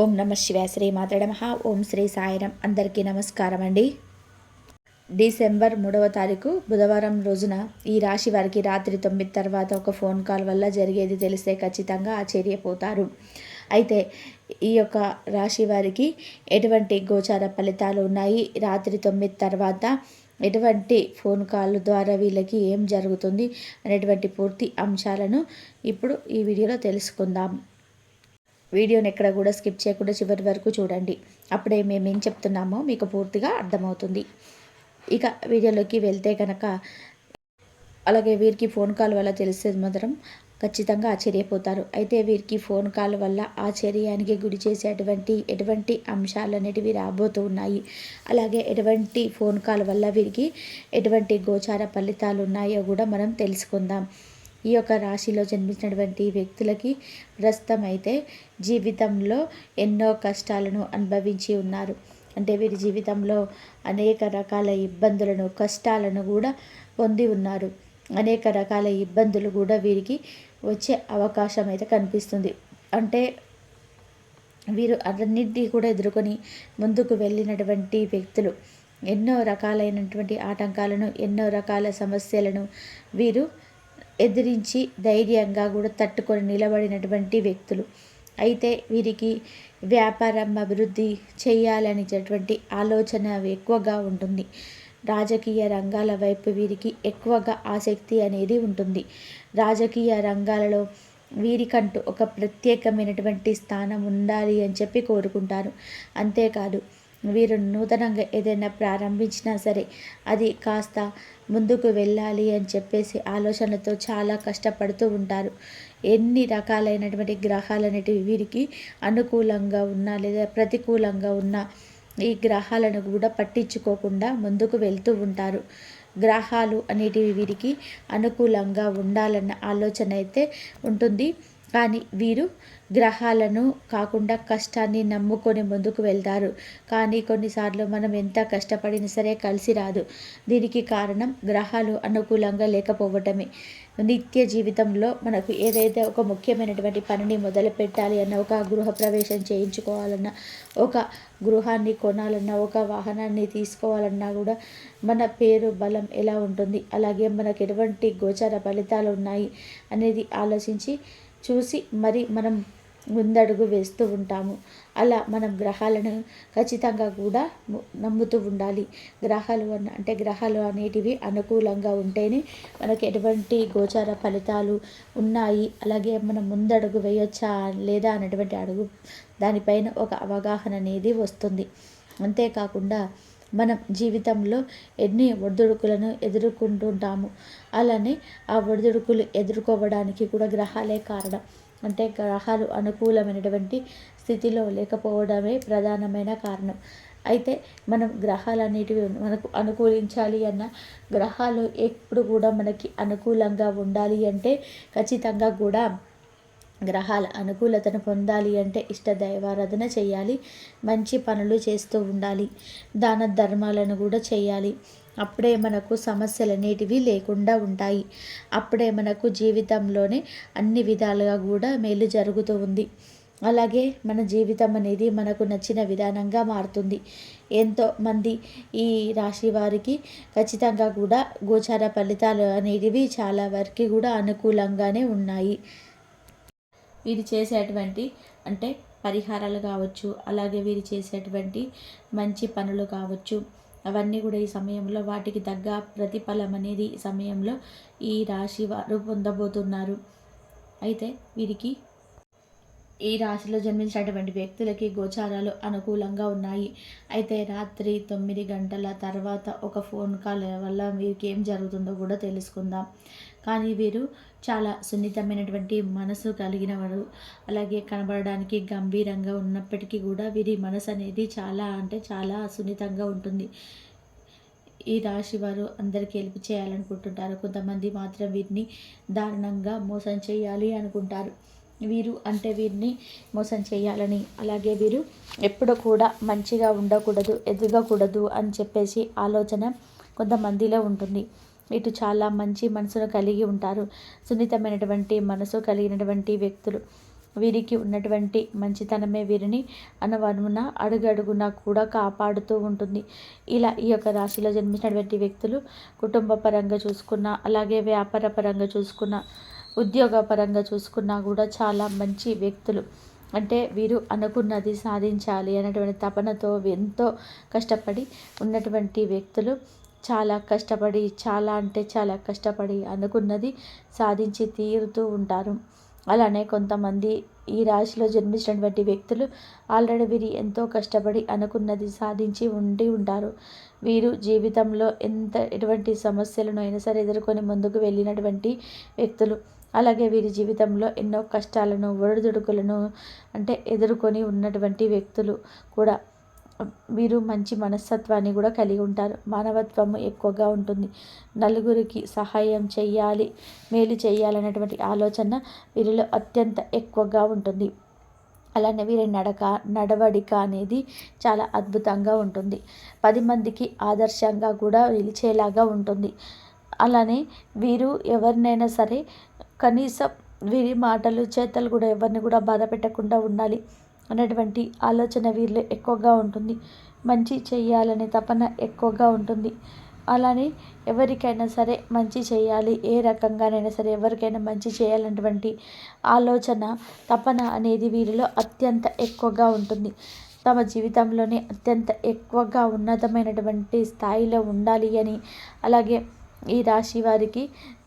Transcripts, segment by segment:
ఓం నమ శివ శ్రీ మాతడ ఓం శ్రీ సాయిరం అందరికీ నమస్కారం అండి డిసెంబర్ మూడవ తారీఖు బుధవారం రోజున ఈ రాశి వారికి రాత్రి తొమ్మిది తర్వాత ఒక ఫోన్ కాల్ వల్ల జరిగేది తెలిస్తే ఖచ్చితంగా ఆశ్చర్యపోతారు. అయితే ఈ యొక్క రాశి వారికి ఎటువంటి గోచార ఫలితాలు ఉన్నాయి? రాత్రి తొమ్మిది తర్వాత ఎటువంటి ఫోన్ కాల్ ద్వారా వీళ్ళకి ఏం జరుగుతుంది? అనేటువంటి పూర్తి అంశాలను ఇప్పుడు ఈ వీడియోలో తెలుసుకుందాం. వీడియోని ఎక్కడ కూడా స్కిప్ చేయకుండా చివరి వరకు చూడండి. అప్పుడే మేము ఏం చెప్తున్నామో మీకు పూర్తిగా అర్థమవుతుంది. ఇక వీడియోలోకి వెళ్తే కనుక అలాగే వీరికి ఫోన్ కాల్ వల్ల తెలిసేది మాత్రం ఖచ్చితంగా ఆశ్చర్యపోతారు. అయితే వీరికి ఫోన్ కాల్ వల్ల ఆశ్చర్యానికి గురి చేసేటువంటి ఎటువంటి అంశాలు అనేటివి రాబోతూ ఉన్నాయి. అలాగే ఎటువంటి ఫోన్ కాల్ వల్ల వీరికి ఎటువంటి గోచార ఫలితాలు ఉన్నాయో కూడా మనం తెలుసుకుందాం. ఈ యొక్క రాశిలో జన్మించినటువంటి వ్యక్తులకి ప్రస్తుతం అయితే జీవితంలో ఎన్నో కష్టాలను అనుభవించి ఉన్నారు. అంటే వీరి జీవితంలో అనేక రకాల ఇబ్బందులను కష్టాలను కూడా పొంది ఉన్నారు. అనేక రకాల ఇబ్బందులు కూడా వీరికి వచ్చే అవకాశం అయితే కనిపిస్తుంది. అంటే వీరు అన్నింటినీ కూడా ఎదుర్కొని ముందుకు వెళ్ళినటువంటి వ్యక్తులు. ఎన్నో రకాలైనటువంటి ఆటంకాలను ఎన్నో రకాల సమస్యలను వీరు ఎదిరించి ధైర్యంగా కూడా తట్టుకొని నిలబడినటువంటి వ్యక్తులు. అయితే వీరికి వ్యాపారం అభివృద్ధి చేయాలనేటటువంటి ఆలోచన ఎక్కువగా ఉంటుంది. రాజకీయ రంగాల వైపు వీరికి ఎక్కువగా ఆసక్తి అనేది ఉంటుంది. రాజకీయ రంగాలలో వీరికంటూ ఒక ప్రత్యేకమైనటువంటి స్థానం ఉండాలి అని చెప్పి కోరుకుంటారు. అంతేకాదు వీరు నూతనంగా ఏదైనా ప్రారంభించినా సరే అది కాస్త ముందుకు వెళ్ళాలి అని చెప్పేసి ఆలోచనలతో చాలా కష్టపడుతూ ఉంటారు. ఎన్ని రకాలైనటువంటి గ్రహాలు అనేటివి వీరికి అనుకూలంగా ఉన్నా లేదా ప్రతికూలంగా ఉన్న ఈ గ్రహాలను కూడా పట్టించుకోకుండా ముందుకు వెళ్తూ ఉంటారు. గ్రహాలు అనేటివి వీరికి అనుకూలంగా ఉండాలన్న ఆలోచన అయితే ఉంటుంది. కానీ వీరు గ్రహాలను కాకుండా కష్టాన్ని నమ్ముకొని ముందుకు వెళ్తారు. కానీ కొన్నిసార్లు మనం ఎంత కష్టపడినా సరే కలిసి రాదు. దీనికి కారణం గ్రహాలు అనుకూలంగా లేకపోవటమే. నిత్య జీవితంలో మనకు ఏదైతే ఒక ముఖ్యమైనటువంటి పనిని మొదలు పెట్టాలి అన్న ఒక గృహ ప్రవేశం చేయించుకోవాలన్నా ఒక గృహాన్ని కొనాలన్నా ఒక వాహనాన్ని తీసుకోవాలన్నా కూడా మన పేరు బలం ఎలా ఉంటుంది? అలాగే మనకు ఎటువంటి గోచర ఫలితాలు ఉన్నాయి? అనేది ఆలోచించి చూసి మరి మనం ముందడుగు వేస్తూ ఉంటాము. అలా మనం గ్రహాలను ఖచ్చితంగా కూడా నమ్ముతూ ఉండాలి. గ్రహాలు అన్న అంటే గ్రహాలు అనేటివి అనుకూలంగా ఉంటేనే మనకు ఎటువంటి గోచార ఫలితాలు ఉన్నాయి. అలాగే మనం ముందడుగు వేయొచ్చా లేదా అనేటువంటి అడుగు దానిపైన ఒక అవగాహన అనేది వస్తుంది. అంతేకాకుండా మనం జీవితంలో ఎన్ని ఒడిదుడుకులను ఎదుర్కొంటుంటాము అలానే ఆ ఒడిదుడుకులు ఎదుర్కోవడానికి కూడా గ్రహాలే కారణం. అంటే గ్రహాలు అనుకూలమైనటువంటి స్థితిలో లేకపోవడమే ప్రధానమైన కారణం. అయితే మనం గ్రహాలన్నిటివి మనకు అనుకూలించాలి అన్న గ్రహాలు ఎప్పుడు కూడా మనకి అనుకూలంగా ఉండాలి అంటే ఖచ్చితంగా కూడా గ్రహాల అనుకూలతను పొందాలి అంటే ఇష్ట దైవారాధన చేయాలి. మంచి పనులు చేస్తూ ఉండాలి. దాన ధర్మాలను కూడా చేయాలి. అప్పుడే మనకు సమస్యలు అనేటివి లేకుండా ఉంటాయి. అప్పుడే మనకు జీవితంలోనే అన్ని విధాలుగా కూడా మేలు జరుగుతూ ఉంది. అలాగే మన జీవితం అనేది మనకు నచ్చిన విధానంగా మారుతుంది. ఎంతో మంది ఈ రాశి వారికి ఖచ్చితంగా కూడా గోచార ఫలితాలు అనేటివి చాలా వరకు కూడా అనుకూలంగానే ఉన్నాయి. వీరు చేసేటువంటి అంటే పరిహారాలు కావచ్చు అలాగే వీరు చేసేటువంటి మంచి పనులు కావచ్చు అవన్నీ కూడా ఈ సమయంలో వాటికి తగ్గ ప్రతిఫలం అనేది ఈ సమయంలో ఈ రాశి వారు పొందబోతున్నారు. అయితే వీరికి ఈ రాశిలో జన్మించినటువంటి వ్యక్తులకి గోచారాలు అనుకూలంగా ఉన్నాయి. అయితే రాత్రి తొమ్మిది గంటల తర్వాత ఒక ఫోన్ కాల్ వల్ల వీరికి ఏం జరుగుతుందో కూడా తెలుసుకుందాం. కానీ వీరు చాలా సున్నితమైనటువంటి మనసు కలిగిన వారు. అలాగే కనబడడానికి గంభీరంగా ఉన్నప్పటికీ కూడా వీరి మనసు అనేది చాలా అంటే చాలా సున్నితంగా ఉంటుంది. ఈ రాశి వారు అందరికీ హెల్ప్ చేయాలనుకుంటుంటారు. కొంతమంది మాత్రం వీరిని దారుణంగా మోసం చేయాలి అనుకుంటారు. వీరు అంటే వీరిని మోసం చేయాలని. అలాగే వీరు ఎప్పుడు కూడా మంచిగా ఉండకూడదు ఎదగకూడదు అని చెప్పేసి ఆలోచన కొంతమందిలో ఉంటుంది. ఇటు చాలా మంచి మనసును కలిగి ఉంటారు. సున్నితమైనటువంటి మనసు కలిగినటువంటి వ్యక్తులు. వీరికి ఉన్నటువంటి మంచితనమే వీరిని అనువనున అడుగడుగున కూడా కాపాడుతూ ఉంటుంది. ఇలా ఈ యొక్క రాశిలో జన్మించినటువంటి వ్యక్తులు కుటుంబ పరంగా చూసుకున్న అలాగే వ్యాపార పరంగా చూసుకున్న ఉద్యోగ పరంగా చూసుకున్నా కూడా చాలా మంచి వ్యక్తులు. అంటే వీరు అనుకున్నది సాధించాలి అనేటువంటి తపనతో ఎంతో కష్టపడి ఉన్నటువంటి వ్యక్తులు. చాలా కష్టపడి చాలా అంటే చాలా కష్టపడి అనుకున్నది సాధించి తీరుతూ ఉంటారు. అలానే కొంతమంది ఈ రాశిలో జన్మించినటువంటి వ్యక్తులు ఆల్రెడీ వీరు ఎంతో కష్టపడి అనుకున్నది సాధించి ఉండి ఉంటారు. వీరు జీవితంలో ఎంత ఎటువంటి సమస్యలను అయినా సరే ఎదుర్కొని ముందుకు వెళ్ళినటువంటి వ్యక్తులు. అలాగే వీరి జీవితంలో ఎన్నో కష్టాలను ఒడిదుడుకులను అంటే ఎదుర్కొని ఉన్నటువంటి వ్యక్తులు కూడా వీరు మంచి మనస్తత్వాన్ని కూడా కలిగి ఉంటారు. మానవత్వము ఎక్కువగా ఉంటుంది. నలుగురికి సహాయం చేయాలి మేలు చేయాలనేటువంటి ఆలోచన వీరిలో అత్యంత ఎక్కువగా ఉంటుంది. అలానే వీరి నడక నడవడిక అనేది చాలా అద్భుతంగా ఉంటుంది. పది మందికి ఆదర్శంగా కూడా నిలిచేలాగా ఉంటుంది. అలానే వీరు ఎవరినైనా సరే కనీసం వీరి మాటలు చేతలు కూడా ఎవరిని కూడా బాధ పెట్టకుండా ఉండాలి. అనేటువంటి ఆలోచన వీరిలో ఎక్కువగా ఉంటుంది. మంచి చేయాలనే తపన ఎక్కువగా ఉంటుంది. అలానే ఎవరికైనా సరే మంచి చేయాలి ఏ రకంగానైనా సరే ఎవరికైనా మంచి చేయాలన్నటువంటి ఆలోచన తపన అనేది వీరిలో అత్యంత ఎక్కువగా ఉంటుంది. తమ జీవితంలోనే అత్యంత ఎక్కువగా ఉన్నతమైనటువంటి స్థాయిలో ఉండాలి అని అలాగే ఈ రాశి వారికి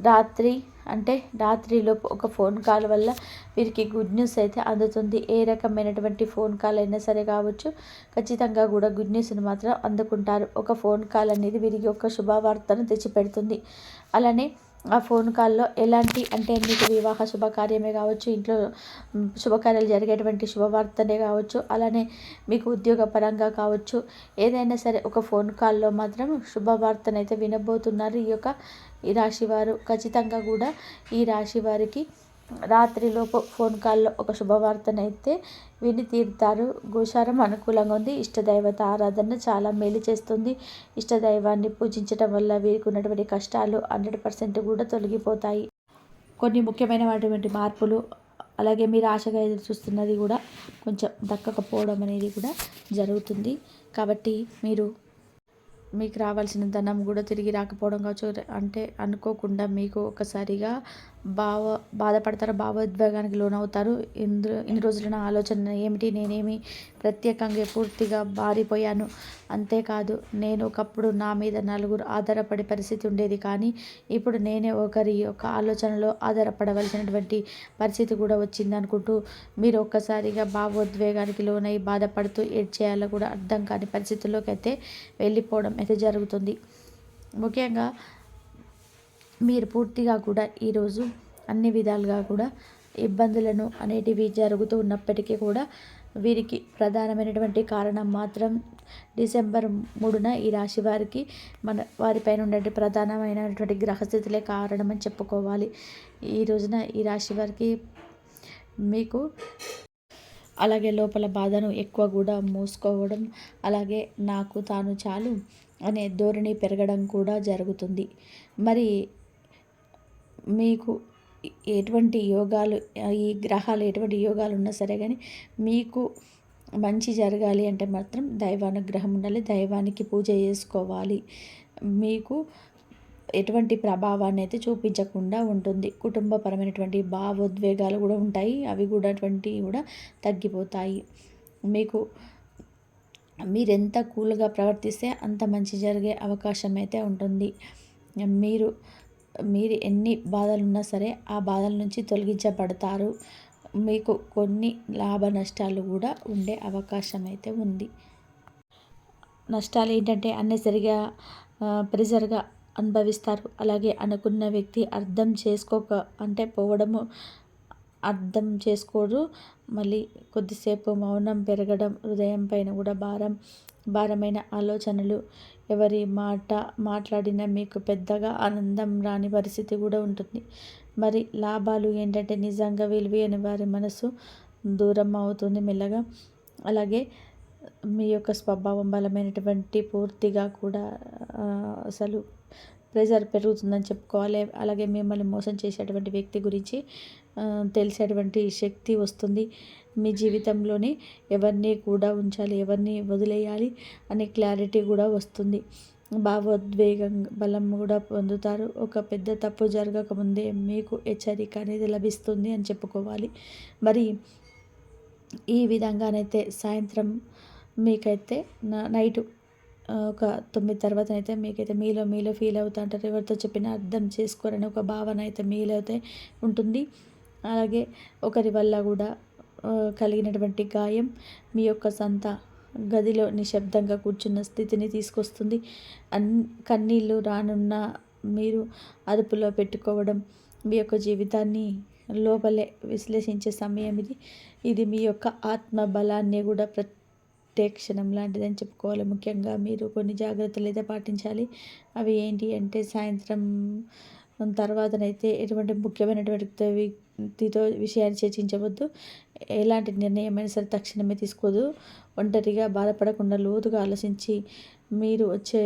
రాత్రి అంటే రాత్రిలోపు ఒక ఫోన్ కాల్ వల్ల వీరికి గుడ్ న్యూస్ అయితే అందుతుంది. ఏ రకమైనటువంటి ఫోన్ కాల్ అయినా సరే కావచ్చు ఖచ్చితంగా కూడా గుడ్ న్యూస్ని మాత్రం అందుకుంటారు. ఒక ఫోన్ కాల్ అనేది వీరికి ఒక శుభవార్తను తెచ్చిపెడుతుంది. అలానే ఆ ఫోన్ కాల్లో ఎలాంటి అంటే మీకు వివాహ శుభకార్యమే కావచ్చు ఇంట్లో శుభకార్యాలు జరిగేటువంటి శుభవార్తనే కావచ్చు అలానే మీకు ఉద్యోగ పరంగా కావచ్చు ఏదైనా సరే ఒక ఫోన్ కాల్లో మాత్రం శుభవార్తనైతే వినబోతున్నారు. ఈ యొక్క ఈ రాశి వారు ఖచ్చితంగా కూడా ఈ రాశి వారికి రాత్రిలోపు ఫోన్ కాల్లో ఒక శుభవార్తనైతే విని తీరుతారు. గోచారం అనుకూలంగా ఉంది. ఇష్టదైవత ఆరాధన చాలా మేలు చేస్తుంది. ఇష్టదైవాన్ని పూజించడం వల్ల వీరికి ఉన్నటువంటి కష్టాలు హండ్రెడ్ పర్సెంట్ కూడా తొలగిపోతాయి. కొన్ని ముఖ్యమైనటువంటి మార్పులు అలాగే మీరు ఆశగా ఎదురు చూస్తున్నది కూడా కొంచెం దక్కకపోవడం అనేది కూడా జరుగుతుంది. కాబట్టి మీరు మీకు రావాల్సిన ధనం కూడా తిరిగి రాకపోవడం కావచ్చు. అంటే అనుకోకుండా మీకు ఒకసారిగా భావ బాధపడతారు భావోద్వేగానికి లోనవుతారు. ఇందు ఇన్ని రోజులు నా ఆలోచన ఏమిటి? నేనేమి ప్రత్యేకంగా పూర్తిగా బారిపోయాను. అంతేకాదు నేను ఒకప్పుడు నా మీద నలుగురు ఆధారపడే పరిస్థితి ఉండేది కానీ ఇప్పుడు నేనే ఒకరి యొక్క ఆలోచనలో ఆధారపడవలసినటువంటి పరిస్థితి కూడా వచ్చింది అనుకుంటూ మీరు ఒక్కసారిగా భావోద్వేగానికి లోనై బాధపడుతూ ఏడ్చేయాలో కూడా అర్థం కాని పరిస్థితుల్లోకి అయితే వెళ్ళిపోవడం అయితే జరుగుతుంది. ముఖ్యంగా మీరు పూర్తిగా కూడా ఈరోజు అన్ని విధాలుగా కూడా ఇబ్బందులను అనేటివి జరుగుతూ ఉన్నప్పటికీ కూడా వీరికి ప్రధానమైనటువంటి కారణం మాత్రం డిసెంబర్ మూడున ఈ రాశి వారికి మన వారిపైన ఉండే ప్రధానమైనటువంటి గ్రహస్థితులే కారణమని చెప్పుకోవాలి. ఈ రోజున ఈ రాశి వారికి మీకు అలాగే లోపల బాధను ఎక్కువ కూడా మూసుకోవడం అలాగే నాకు తాను చాలు అనే ధోరణి పెరగడం కూడా జరుగుతుంది. మరి మీకు ఎటువంటి యోగాలు ఈ గ్రహాలు ఎటువంటి యోగాలు ఉన్నా సరే కానీ మీకు మంచి జరగాలి అంటే మాత్రం దైవానుగ్రహం ఉండాలి. దైవానికి పూజ చేసుకోవాలి. మీకు ఎటువంటి ప్రభావాన్ని అయితే చూపించకుండా ఉంటుంది. కుటుంబపరమైనటువంటి భావోద్వేగాలు కూడా ఉంటాయి. అవి కూడా అటువంటివి కూడా తగ్గిపోతాయి. మీకు మీరెంత కూల్గా ప్రవర్తిస్తే అంత మంచి జరిగే అవకాశం అయితే ఉంటుంది. మీరు మీరు ఎన్ని బాధలు ఉన్నా సరే ఆ బాధల నుంచి తొలగించబడతారు. మీకు కొన్ని లాభ నష్టాలు కూడా ఉండే అవకాశం అయితే ఉంది. నష్టాలు ఏంటంటే అన్నెసరిగా ప్రెజర్గా అనుభవిస్తారు. అలాగే అనుకున్న వ్యక్తి అర్థం చేసుకోక అంటే పోవడము అర్థం చేసుకోరు. మళ్ళీ కొద్దిసేపు మౌనం పెరగడం హృదయం పైన కూడా భారం భారమైన ఆలోచనలు ఎవరి మాట మాట్లాడినా మీకు పెద్దగా ఆనందం రాని పరిస్థితి కూడా ఉంటుంది. మరి లాభాలు ఏంటంటే నిజంగా విలువైన వారి మనసు దూరం అవుతుంది మెల్లగా. అలాగే మీ యొక్క స్వభావం బలమైనటువంటి పూర్తిగా కూడా అసలు ప్రెజర్ పెరుగుతుందని చెప్పుకోవాలి. అలాగే మిమ్మల్ని మోసం చేసేటువంటి వ్యక్తి గురించి తెలిసేటువంటి శక్తి వస్తుంది. మీ జీవితంలోని ఎవరిని కూడా ఉంచాలి ఎవరిని వదిలేయాలి అనే క్లారిటీ కూడా వస్తుంది. భావోద్వేగం బలం కూడా పొందుతారు. ఒక పెద్ద తప్పు జరగకముందే మీకు హెచ్చరిక అనేది లభిస్తుంది అని చెప్పుకోవాలి. మరి ఈ విధంగానైతే సాయంత్రం మీకైతే నైటు ఒక తొమ్మిది తర్వాత అయితే మీకైతే మీలో మీలో ఫీల్ అవుతా అంటారు. ఎవరితో చెప్పినా అర్థం చేసుకోరని ఒక భావన అయితే మీలో అయితే ఉంటుంది. అలాగే ఒకరి వల్ల కూడా కలిగినటువంటి గాయం మీ యొక్క సంత గదిలో నిశ్శబ్దంగా కూర్చున్న స్థితిని తీసుకొస్తుంది. అన్ కన్నీళ్ళు రానున్న మీరు అదుపులో పెట్టుకోవడం మీ యొక్క జీవితాన్ని లోపలే విశ్లేషించే సమయం ఇది. ఇది మీ యొక్క ఆత్మ బలాన్ని కూడా ప్రత్యక్షణం లాంటిదని చెప్పుకోవాలి. ముఖ్యంగా మీరు కొన్ని జాగ్రత్తలు అయితే పాటించాలి. అవి ఏంటి అంటే సాయంత్రం తర్వాతనైతే ఎటువంటి ముఖ్యమైనటువంటి వ్యక్తితో విషయాన్ని చర్చించవద్దు. ఎలాంటి నిర్ణయమైనా సరే తక్షణమే తీసుకోదు. ఒంటరిగా బాధపడకుండా లోతుగా ఆలోచించి మీరు వచ్చే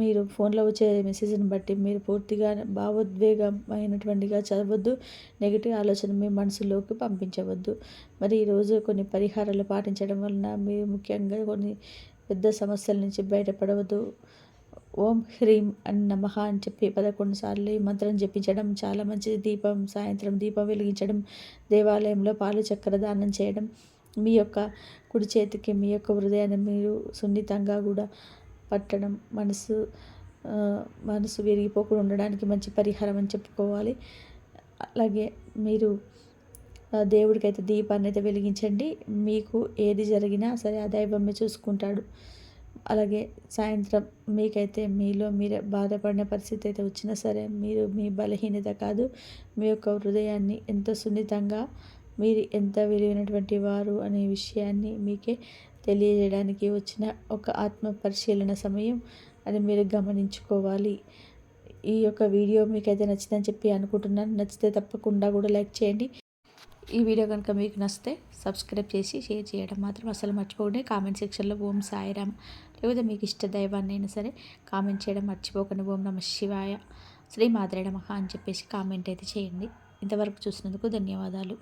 మీరు ఫోన్లో వచ్చే మెసేజ్ని బట్టి మీరు పూర్తిగా భావోద్వేగమైనటువంటిగా చదవద్దు నెగిటివ్ ఆలోచన మీ మనసులోకి పంపించవద్దు. మరి ఈరోజు కొన్ని పరిహారాలు పాటించడం వలన మీరు ముఖ్యంగా కొన్ని పెద్ద సమస్యల నుంచి బయటపడవద్దు. ఓం హ్రీం అని నమః అని చెప్పి పదకొండు సార్లు ఈ మంత్రం జపించడం చాలా మంచిది. దీపం సాయంత్రం దీపం వెలిగించడం దేవాలయంలో పాలు చక్కెర దానం చేయడం మీ యొక్క కుడి చేతికి మీ యొక్క హృదయాన్ని మీరు సున్నితంగా కూడా పట్టడం మనసు మనసు విరిగిపోకుండా ఉండడానికి మంచి పరిహారం అని చెప్పుకోవాలి. అలాగే మీరు దేవుడికైతే దీపాన్ని అయితే వెలిగించండి. మీకు ఏది జరిగినా సరే ఆ దైవమే చూసుకుంటాడు. అలాగే సాయంత్రం మీకైతే మీలో మీరే బాధపడిన పరిస్థితి అయితే వచ్చినా సరే మీరు మీ బలహీనత కాదు మీ యొక్క హృదయాన్ని ఎంత సున్నితంగా మీరు ఎంత విలువైనటువంటి వారు అనే విషయాన్ని మీకే తెలియజేయడానికి వచ్చిన ఒక ఆత్మ పరిశీలన సమయం అని మీరు గమనించుకోవాలి. ఈ యొక్క వీడియో మీకైతే నచ్చిందని చెప్పి అనుకుంటున్నాను. నచ్చితే తప్పకుండా కూడా లైక్ చేయండి. ఈ వీడియో కనుక మీకు నచ్చితే సబ్స్క్రైబ్ చేసి షేర్ చేయడం మాత్రం అసలు మర్చిపోకండి. కామెంట్ సెక్షన్లో ఓం సాయిరామ్ లేకపోతే మీకు ఇష్ట దైవాన్ని అయినా సరే కామెంట్ చేయడం మర్చిపోకండి. ఓం నమ శివాయ శ్రీ మాద్రేడ మహా అని చెప్పేసి కామెంట్ అయితే చేయండి. ఇంతవరకు చూసినందుకు ధన్యవాదాలు.